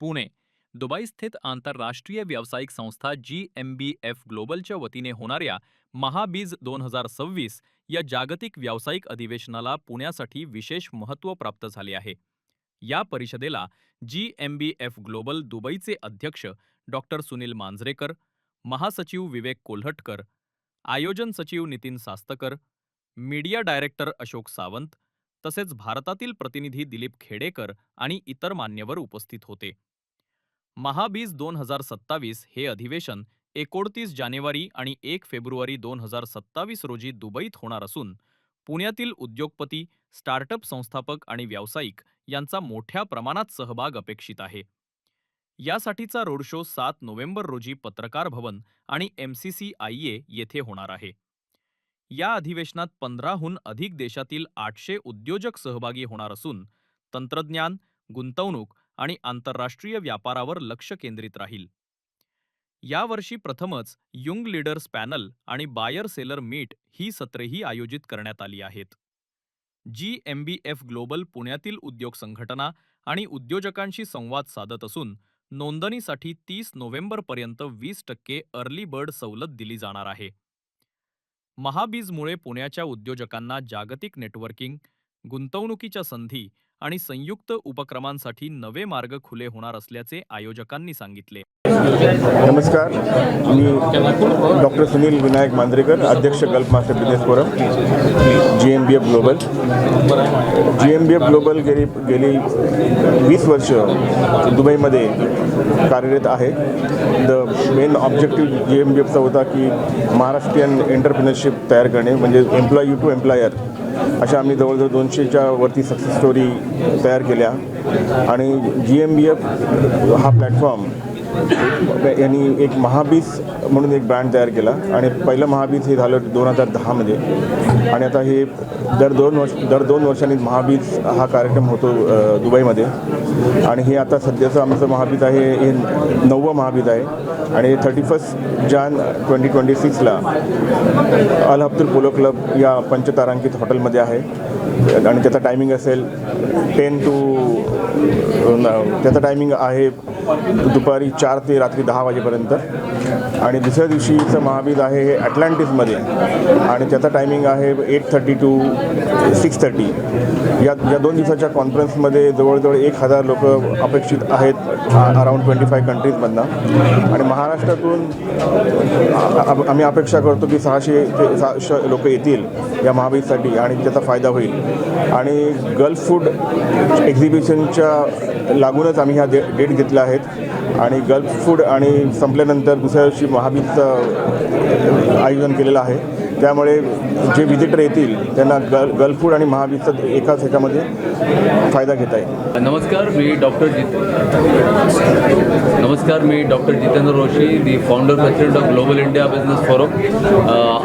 Pune. Dubai स्थित आंतरराष्ट्रीय व्यावसायिक संस्था जी एम बी एफ ग्लोबलच्या वतीने होणाऱ्या महाबीज दोन हजार सव्वीस या जागतिक व्यावसायिक अधिवेशनाला पुण्यासाठी विशेष महत्त्व प्राप्त झाले आहे. या परिषदेला G M B F global दुबईचे अध्यक्ष डॉक्टर सुनील मांजरेकर महासचिव विवेक कोल्हटकर आयोजन सचिव नितीन सास्तकर मीडिया डायरेक्टर अशोक सावंत तसेच भारतातील प्रतिनिधी दिलीप खेडेकर आणि इतर मान्यवर उपस्थित होते. महाबीज दोन हजार सत्तावीस हे अधिवेशन एकोणतीस जानेवारी आणि एक फेब्रुवारी दोन हजार सत्तावीस रोजी दुबईत होणार असून पुण्यातील उद्योगपती स्टार्टअप संस्थापक आणि व्यावसायिक यांचा मोठ्या प्रमाणात सहभाग अपेक्षित आहे. यासाठीचा रोड शो सात नोव्हेंबर रोजी पत्रकार भवन आणि M C C I A येथे होणार आहे. या अधिवेशनात पंधराहून अधिक देशातील आठशे उद्योजक सहभागी होणार असून तंत्रज्ञान गुंतवणूक आणि आंतरराष्ट्रीय व्यापारावर लक्ष केंद्रित राहील. यावर्षी प्रथमच युंग लीडर्स पॅनल आणि बायर सेलर मीट ही सत्रेही आयोजित करण्यात आली आहेत. G M B F global पुण्यातील उद्योग संघटना आणि उद्योजकांशी संवाद साधत असून नोंदणीसाठी तीस नोव्हेंबरपर्यंत वीस टक्के अर्ली बर्ड सवलत दिली जाणार आहे. महाबीजमुळे पुण्याच्या उद्योजकांना जागतिक नेटवर्किंग गुंतवणुकीच्या संधी आणि संयुक्त उपक्रमांसाठी नवे मार्ग खुले होणार असल्याचे आयोजकांनी सांगितले. नमस्कार. मी डॉक्टर सुनील विनायक मांजरेकर अध्यक्ष gulf master business forum G M B F global. G M B F global गेली गेली वीस वर्ष दुबईमध्ये कार्यरत आहे. The main objective G M B एफचा होता की महाराष्ट्रीयन एंटरप्रिनरशिप तयार करणे म्हणजे एम्प्लॉई टू एम्प्लॉयर अशा आम्ही जवळजवळ दोनशेच्या वरती सक्सेस स्टोरी तयार केल्या. आणि जी एम बी एफ हा प्लॅटफॉर्म यांनी एक महाबीज म्हणून एक ब्रँड तयार केला आणि पहिलं महाबीज हे झालं दोन हजार दहामध्ये आणि आता हे दर दोन वर्ष दर दोन वर्षांनी महाबीज हा कार्यक्रम होतो दुबईमध्ये. आणि हे आता सध्याचं आमचं महाबीज आहे हे नववं महाबीज आहे. आणि thirty first Jan twenty twenty सिक्सला Al Habtoor polo club या पंचतारांकित हॉटेलमध्ये आहे. आणि त्याचा टायमिंग असेल टेन टू त्याचा टायमिंग आहे दुपारी चार ते रात्री दहा वाजेपर्यंत. आणि दुसऱ्या दिवशीचं महाबीज आहे हे अटलांटिसमध्ये. आणि त्याचा टायमिंग आहे eight thirty to six thirty या या दोन दिवसाच्या कॉन्फरन्समध्ये जवळजवळ एक हजार लोक अपेक्षित आहेत अराऊंड ट्वेंटी फाय कंट्रीजमधनं आणि महाराष्ट्रातून आम्ही अपेक्षा करतो की सहाशे ते सहाशे लोक येतील. या महाबीजसाठी आणि त्याचा फायदा होईल. आणि गल्फ फूड एक्झिबिशनच्या लागूनच आम्ही ह्या डे डेट घेतल्या आहेत आणि गल्फ फूड आणि संपल्यानंतर दुसऱ्या दिवशी महाबीजचं आयोजन केलेलं आहे. त्यामुळे जे व्हिजिटर येतील त्यांना गल गल्फ आणि महावीरचा एकाच ह्याच्यामध्ये फायदा घेता येईल. नमस्कार मी डॉक्टर जित नमस्कार मी doctor Jitendra Roshi the founder president of global India business forum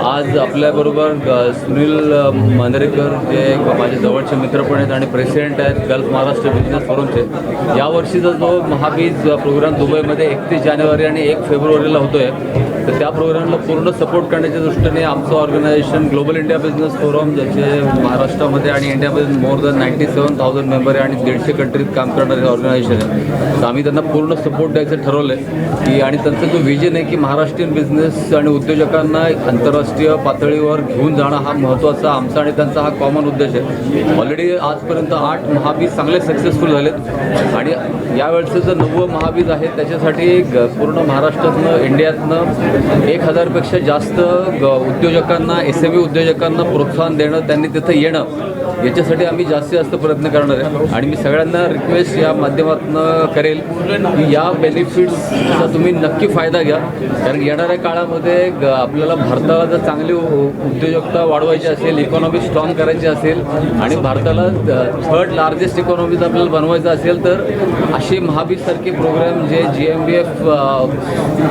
आज आपल्याबरोबर सुनील मांदरेकर जे माझे जवळचे मित्र पण आहेत आणि प्रेसिडेंट आहेत गल्फ महाराष्ट्र बिझनेस फोरमचे यावर्षीचा जो महाबीज प्रोग्राम दुबईमध्ये एकतीस जानेवारी आणि एक फेब्रुवारीला होतो आहे तर त्या प्रोग्रामला पूर्ण सपोर्ट करण्याच्या दृष्टीने आमचं organisation global India business forum ज्याचे महाराष्ट्रामध्ये आणि इंडियामध्ये more than ninety seven thousand member आहे आणि दीडशे कंट्रीत काम करणारे ऑर्गनायझेशन आहे. तर आम्ही त्यांना पूर्ण सपोर्ट द्यायचं ठरवलं आहे की आणि त्यांचा जो विजन आहे की महाराष्ट्रीयन बिझनेस आणि उद्योजकांना आंतरराष्ट्रीय पातळीवर घेऊन जाणं हा महत्त्वाचा आमचा आणि त्यांचा हा कॉमन उद्देश आहे. ऑलरेडी आजपर्यंत आठ महाबीज चांगले सक्सेसफुल झालेत. आणि यावेळचं जे नववं महाबीज आहे त्याच्यासाठी पूर्ण महाराष्ट्रातनं इंडियातनं एक हजारपेक्षा जास्त उद्योजक उद्योजकांना एस एम उद्योजकांना प्रोत्साहन देणं त्यांनी तिथं येणं. याच्यासाठी आम्ही जास्तीत जास्त प्रयत्न करणार आहे. आणि मी सगळ्यांना रिक्वेस्ट या माध्यमातून करेल की या बेनिफिट्सचा तुम्ही नक्की फायदा घ्या. कारण येणाऱ्या काळामध्ये आपल्याला भारताला जर चांगली उद्योजकता वाढवायची असेल इकॉनॉमी स्ट्रॉंग करायची असेल आणि भारताला थर्ड लार्जेस्ट इकॉनॉमी जर आपल्याला बनवायचं असेल तर असे महाबीजसारखे प्रोग्राम जे G M B F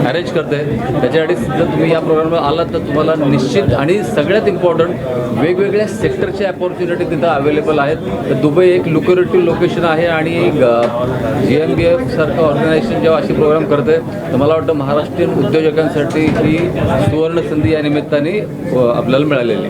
arrange करते त्याच्यासाठी जर तुम्ही या प्रोग्रामवर आलात तर तुम्हाला निश्चित आणि सगळ्यात इम्पॉर्टंट वेगवेगळ्या सेक्टरच्या अपॉर्च्युनिटी तिथं अवेलेबल आहेत. तर दुबई एक लुकरेटिव्ह लोकेशन आहे आणि जी एम बी एफ सारखं ऑर्गनायझेशन जेव्हा असे प्रोग्राम करते तर मला वाटतं महाराष्ट्रीयन उद्योजकांसाठी ही सुवर्ण संधी या निमित्ताने आपल्याला मिळालेली